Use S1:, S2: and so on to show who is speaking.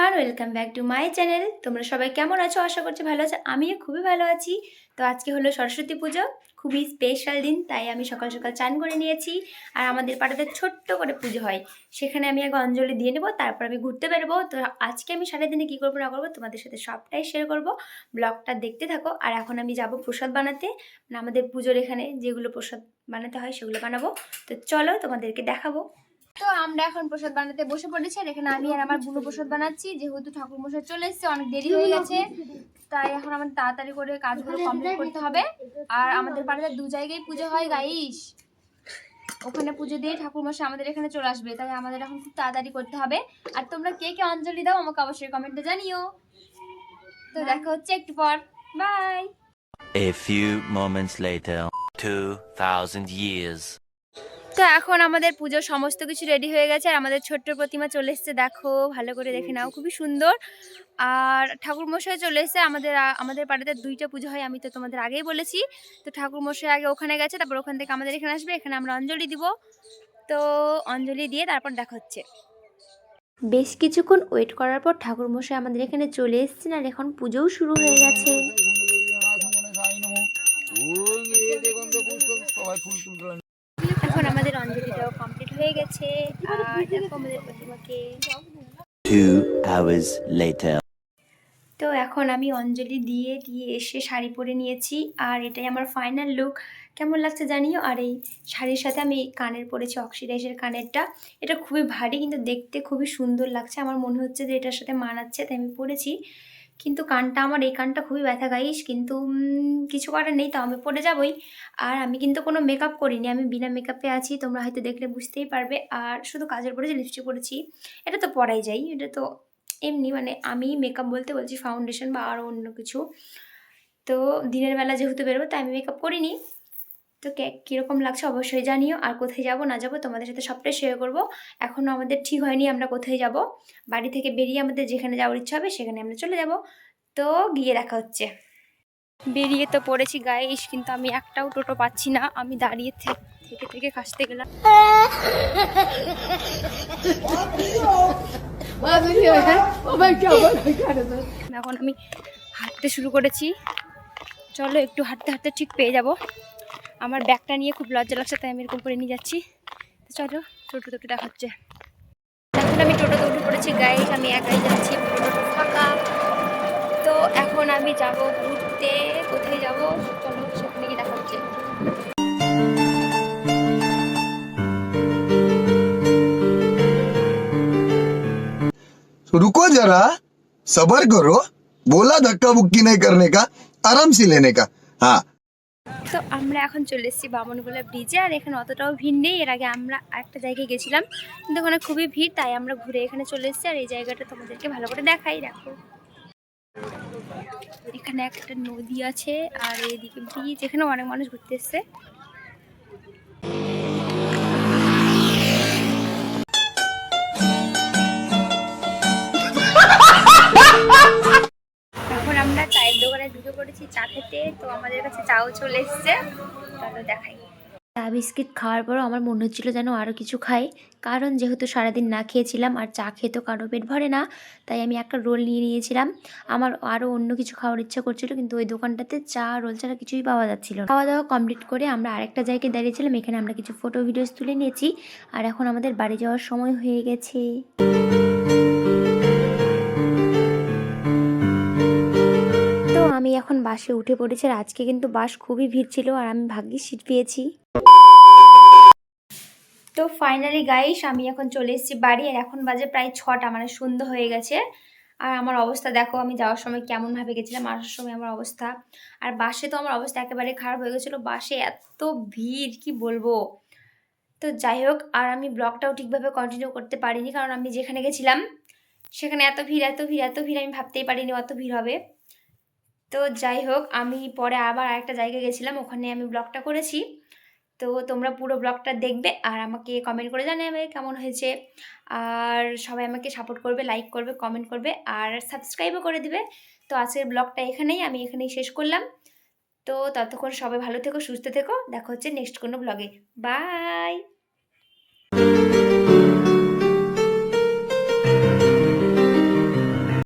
S1: Everyone welcome back to my channel তোমরা সবাই কেমন আছো? আশা করছি ভালো আছো। আমিও খুবই ভালো আছি। তো আজকে হলো সরস্বতী পুজো। খুবই স্পেশাল দিন, তাই আমি সকাল সকাল চান করে নিয়েছি। আর আমাদের পাড়াতে ছোট্ট করে পুজো হয়। সেখানে আমি আগে অঞ্জলি দিয়ে নেব, তারপর আমি ঘুরতে বেরোবো। তো আজকে আমি সারাদিনে কী করব না করব তোমাদের সাথে সবটাই শেয়ার করব। ব্লগটা দেখতে থাকো। আর এখন আমি যাব প্রসাদ বানাতে। মানে আমাদের পুজোর এখানে যেগুলো প্রসাদ বানাতে হয় সেগুলো বানাবো। তো চলো তোমাদেরকে দেখাবো। তো আমরা এখন প্রসাদ বানাতে বসে পড়েছি আর এখানে আমি আর আমার বুনো প্রসাদ বানাচ্ছি। যেহেতু ঠাকুর মশাই চলে এসেছে অনেক দেরি হয়ে গেছে। তাই এখন আমাদের তাড়াতাড়ি করে কাজগুলো কমপ্লিট করতে হবে। আর আমাদের বাড়িতে দু জায়গায় পুজো হয় গাইস ওখানে পুজো দিয়ে ঠাকুর মশাই আমাদের এখানে চলে আসবে তাই আমাদের এখন খুব তাড়াতাড়ি করতে হবে। আর তোমরা কে কে অঞ্জলি দাও আমাকে অবশ্যই কমেন্টে জানিও। তো দেখা হচ্ছে একটু পর। By
S2: A few moments later, 2,000 years.
S1: তো এখন আমাদের পুজোর সমস্ত কিছু রেডি হয়ে গেছে আর আমাদের ছোট্ট প্রতিমা চলে এসছে, দেখো, ভালো করে দেখে নাও, খুবই সুন্দর। আর ঠাকুর মশাই চলে এসছে, আমাদের আমাদের বাড়িতে দুইটা পুজো হয়, আমি তো তোমাদের আগেই বলেছি। তো ঠাকুর মশাই আগে ওখানে গেছে, তারপর ওখান থেকে আমাদের এখানে আসবে, এখানে আমরা অঞ্জলি দিব। তো অঞ্জলি দিয়ে তারপর দেখা হচ্ছে। বেশ কিছুক্ষণ ওয়েট করার পর ঠাকুর মশাই আমাদের এখানে চলে এসেছেন আর এখন পুজোও শুরু হয়ে গেছে। এখন আমাদের অঞ্জলিটাও কমপ্লিট হয়ে গেছে। আর দেখো আমাদের প্রতিমাকে. তো এখন আমি অঞ্জলি দিয়ে দিয়ে এসে শাড়ি পরে নিয়েছি। আর এটাই আমার ফাইনাল লুক কেমন লাগছে জানিও? আর এই শাড়ির সাথে আমি কানের পরেছি অক্সিডাইজের কানেরটা। এটা খুবই ভারী কিন্তু দেখতে খুবই সুন্দর লাগছে। আমার মনে হচ্ছে যে এটার সাথে মানাচ্ছে তাই আমি পরেছি। কিন্তু কানটা আমার, এই কানটা খুবই ব্যথা, গাইস। কিন্তু কিছু করার নেই তো, আমি পড়ে যাবই। আর আমি কিন্তু কোনো মেকআপ করিনি, আমি বিনা মেকআপে আছি, তোমরা হয়তো দেখলে বুঝতেই পারবে। আর শুধু কাজের পরে যে লিপস্টিক পরেছি, এটা তো পরাই যাই এটা তো এমনি মানে আমি মেকআপ বলতে বলছি ফাউন্ডেশন বা আরও অন্য কিছু। তো দিনের বেলা যেহেতু বেরোবো, তাই আমি মেকআপ করিনি। তো কে, কীরকম লাগছে অবশ্যই জানিও। আর কোথায় যাব, না যাব, তোমাদের সাথে সবটাই শেয়ার করব। এখনও আমাদের ঠিক হয়নি আমরা কোথায় যাব। বাড়ি থেকে বেরিয়ে আমাদের যেখানে যাওয়ার ইচ্ছা হবে, সেখানে আমরা চলে যাব। তো গিয়ে দেখা হচ্ছে। বেরিয়ে তো পড়েছি গাইস কিন্তু আমি একটাও টোটো পাচ্ছি না। আমি দাঁড়িয়ে থেকে থেকে কাশতে গেলাম। এখন আমি হাঁটতে শুরু করেছি। চলো একটু হাঁটতে হাঁটতে ঠিক পেয়ে যাব। আমার ব্যাগটা নিয়ে খুব লজ্জা লাগছে তাই আমি এরকম করে নিয়ে যাচ্ছি তো চলো টোটো টোটো দেখা হচ্ছে এখন আমি টোটোতে উঠে পড়েছি গাইজ আমি একাই যাচ্ছি টোটো ফাঁকা তো এখন আমি যাব ঘুরতে কোথায় যাব চলো সেখানে গিয়ে দেখা হচ্ছে
S3: तो रुको जरा सबर करो बोला धक्का बुक्की नहीं करने का आराम से लेने का हाँ
S1: তো আমরা এখন চলে এসেছি বামনগোলা ব্রিজে আর এখানে অতটাও ভিড় নেই। এর আগে আমরা একটা জায়গায় গেছিলাম, কিন্তু ওখানে খুবই ভিড়, তাই আমরা ঘুরে এখানে চলে এসেছি। আর এই জায়গাটা তোমাদেরকে ভালো করে দেখাই, দেখো। এখানে একটা নদী আছে, আর এইদিকে ব্রিজ এখানে অনেক মানুষ ঘুরতে এসছে। এখন আমরা চায়ের দোকানে ঢুকে পড়েছি, চা খেতে। তো আমাদের চাও চলে এসছে। চলো দেখাই। চা, বিস্কিট খাওয়ার পরও আমার মনে হচ্ছিল যেন আরও কিছু খাই। কারণ যেহেতু সারাদিন না খেয়েছিলাম আর চা খেয়ে তো কারও পেট ভরে না, তাই আমি একটা রোল নিয়ে নিয়েছিলাম। আমার আরও অন্য কিছু খাওয়ার ইচ্ছা করছিল, কিন্তু ওই দোকানটাতে চা, রোল ছাড়া কিছুই পাওয়া যাচ্ছিল খাওয়া দাওয়া কমপ্লিট করে আমরা আরেকটা জায়গায় দাঁড়িয়েছিলাম, এখানে আমরা কিছু ফটো ভিডিওস তুলে নিয়েছি। আর এখন আমাদের বাড়ি যাওয়ার সময় হয়ে গেছে। আমি এখন বাসে উঠে পড়েছি আর আজকে কিন্তু বাস খুবই ভিড় ছিল আর আমি ভাগ্যিস সিট পেয়েছি। তো ফাইনালি গাইস আমি এখন চলে এসেছি বাড়ি আর এখন বাজে প্রায় ছটা মানে সন্ধ্যা হয়ে গেছে। আর আমার অবস্থা দেখো, আমি যাওয়ার সময় কেমনভাবে গেছিলাম, আসার সময় আমার অবস্থা। আর বাসে তো আমার অবস্থা একেবারে খারাপ হয়ে গেছিল, বাসে এত ভিড়, কি বলব? তো যাই হোক, আর আমি ব্লগটাও ঠিকভাবে কন্টিনিউ করতে পারিনি, কারণ আমি যেখানে গেছিলাম, সেখানে এত ভিড় এত ভিড় এত ভিড় আমি ভাবতেই পারিনি অত ভিড় হবে। তো যাই হোক, আমি পরে আবার আরেকটা জায়গায় গেছিলাম, ওখানে আমি ব্লগটা করেছি। তো তোমরা পুরো ব্লগটা দেখবে আর আমাকে কমেন্ট করে জানাবে কেমন হয়েছে। আর সবাই আমাকে সাপোর্ট করবে লাইক করবে কমেন্ট করবে আর সাবস্ক্রাইবও করে দিবে। তো আজকের ব্লগটা এখানেই, আমি এখানেই শেষ করলাম। তো ততক্ষণ সবাই ভালো থেকো, সুস্থ থেকো। দেখা হচ্ছে নেক্সট কোনো ব্লগে বাই